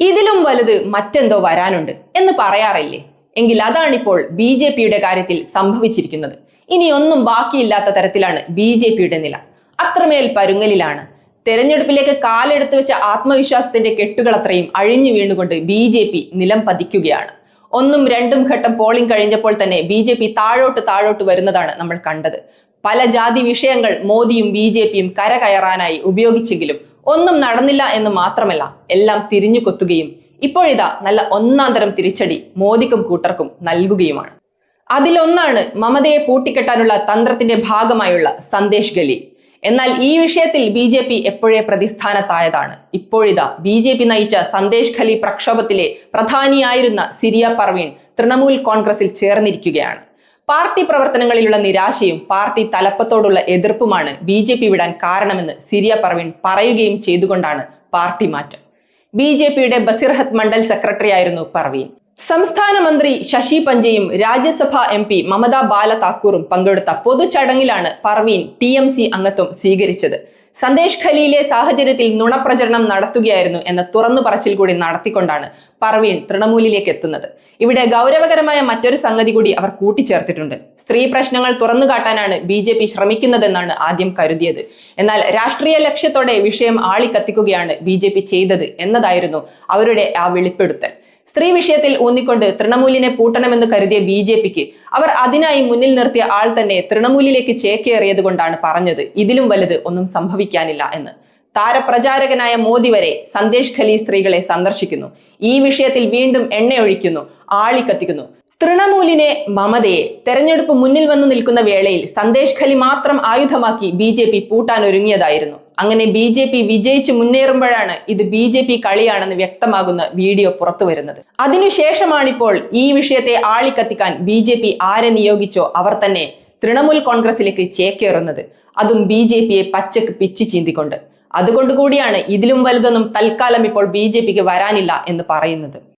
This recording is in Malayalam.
ഇതിലും വലുത് മറ്റെന്തോ വരാനുണ്ട് എന്ന് പറയാറില്ലേ? എങ്കിൽ അതാണിപ്പോൾ ബി ജെ പിയുടെ കാര്യത്തിൽ സംഭവിച്ചിരിക്കുന്നത്. ഇനി ഒന്നും ബാക്കിയില്ലാത്ത തരത്തിലാണ് ബി ജെ പിയുടെ നില. അത്രമേൽ പരുങ്ങലിലാണ്. തെരഞ്ഞെടുപ്പിലേക്ക് കാലെടുത്ത് വെച്ച ആത്മവിശ്വാസത്തിന്റെ കെട്ടുകൾ അത്രയും അഴിഞ്ഞു വീണുകൊണ്ട് ബി ജെ പി നിലം പതിക്കുകയാണ്. ഒന്നും രണ്ടും ഘട്ടം പോളിംഗ് കഴിഞ്ഞപ്പോൾ തന്നെ ബി ജെ പി താഴോട്ട് താഴോട്ട് വരുന്നതാണ് നമ്മൾ കണ്ടത്. പല ജാതി വിഷയങ്ങൾ മോദിയും ബി ജെ പിയും കരകയറാനായി ഉപയോഗിച്ചെങ്കിലും ഒന്നും നടന്നില്ല എന്ന് മാത്രമല്ല എല്ലാം തിരിഞ്ഞു കൊത്തുകയും ഇപ്പോഴിതാ നല്ല ഒന്നാം തരം തിരിച്ചടി മോദിക്കും കൂട്ടർക്കും നൽകുകയുമാണ്. അതിലൊന്നാണ് മമതയെ പൂട്ടിക്കെട്ടാനുള്ള തന്ത്രത്തിന്റെ ഭാഗമായുള്ള സന്ദേശ് ഗലി. എന്നാൽ ഈ വിഷയത്തിൽ ബി ജെ പി എപ്പോഴേ പ്രതിസ്ഥാനത്തായതാണ്? ഇപ്പോഴിതാ ബി ജെ പി നയിച്ച സന്ദേശ് ഖലി പ്രക്ഷോഭത്തിലെ പ്രധാനിയായിരുന്ന സിരിയ പർവീൺ തൃണമൂൽ കോൺഗ്രസിൽ ചേർന്നിരിക്കുകയാണ്. പാർട്ടി പ്രവർത്തനങ്ങളിലുള്ള നിരാശയും പാർട്ടി തലപ്പത്തോടുള്ള എതിർപ്പുമാണ് ബി ജെ പി വിടാൻ കാരണമെന്ന് സിരിയ പർവീൺ പറയുകയും ചെയ്തുകൊണ്ടാണ് പാർട്ടി മാറ്റം. ബി ജെ പിയുടെ ബസിർഹത്ത് മണ്ഡൽ സെക്രട്ടറി ആയിരുന്നു പർവീൻ സംസ്ഥാന മന്ത്രി ശശി പഞ്ചയും രാജ്യസഭ എം പി മമതാ ബാല താക്കൂറും പങ്കെടുത്ത പൊതുചടങ്ങിലാണ് പർവീൻ ടി എം സി അംഗത്വം സ്വീകരിച്ചത്. സന്ദേശ് ഖലിയിലെ സാഹചര്യത്തിൽ നുണപ്രചരണം നടത്തുകയായിരുന്നു എന്ന തുറന്നു പറച്ചിൽ കൂടി നടത്തിക്കൊണ്ടാണ് പർവീൺ തൃണമൂലിലേക്ക് എത്തുന്നത്. ഇവിടെ ഗൗരവകരമായ മറ്റൊരു സംഗതി കൂടി അവർ കൂട്ടിച്ചേർത്തിട്ടുണ്ട്. സ്ത്രീ പ്രശ്നങ്ങൾ തുറന്നു കാട്ടാനാണ് ബി ജെ പി ശ്രമിക്കുന്നതെന്നാണ് ആദ്യം കരുതിയത്. എന്നാൽ രാഷ്ട്രീയ ലക്ഷ്യത്തോടെ വിഷയം ആളിക്കത്തിക്കുകയാണ് ബി ജെ പി ചെയ്തത് എന്നതായിരുന്നു അവരുടെ ആ വെളിപ്പെടുത്തൽ. സ്ത്രീ വിഷയത്തിൽ ഊന്നിക്കൊണ്ട് തൃണമൂലിനെ പൂട്ടണമെന്ന് കരുതിയ ബി ജെ പിക്ക് അവർ അതിനായി മുന്നിൽ നിർത്തിയ ആൾ തന്നെ തൃണമൂലിലേക്ക് ചേക്കേറിയത് കൊണ്ടാണ് പറഞ്ഞത്. ഇതിലും വലുത് ഒന്നും സംഭവിക്കാനില്ല എന്ന്. താരപ്രചാരകനായ മോദി വരെ സന്ദേശ് ഖലി സ്ത്രീകളെ സന്ദർശിക്കുന്നു. ഈ വിഷയത്തിൽ വീണ്ടും എണ്ണയൊഴിക്കുന്നു ആളിക്കത്തിക്കുന്നു. തൃണമൂലിനെ മമതയെ തെരഞ്ഞെടുപ്പ് മുന്നിൽ വന്നു നിൽക്കുന്ന വേളയിൽ സന്ദേശ് ഖലി മാത്രം ആയുധമാക്കി ബി ജെ പി പൂട്ടാൻ ഒരുങ്ങിയതായിരുന്നു. അങ്ങനെ ബി ജെ പി വിജയിച്ച് മുന്നേറുമ്പോഴാണ് ഇത് ബി ജെ പി കളിയാണെന്ന് വ്യക്തമാകുന്ന വീഡിയോ പുറത്തു വരുന്നത്. അതിനുശേഷമാണിപ്പോൾ ഈ വിഷയത്തെ ആളിക്കത്തിക്കാൻ ബി ജെ പി ആരെ നിയോഗിച്ചോ അവർ തന്നെ തൃണമൂൽ കോൺഗ്രസിലേക്ക് ചേക്കേറുന്നത്. അതും ബി ജെ പിയെ പച്ചക്ക് പിച്ചു ചീന്തിക്കൊണ്ട്. അതുകൊണ്ടുകൂടിയാണ് ഇതിലും വലുതൊന്നും തൽക്കാലം ഇപ്പോൾ ബി ജെ പിക്ക് വരാനില്ല എന്ന് പറയുന്നത്.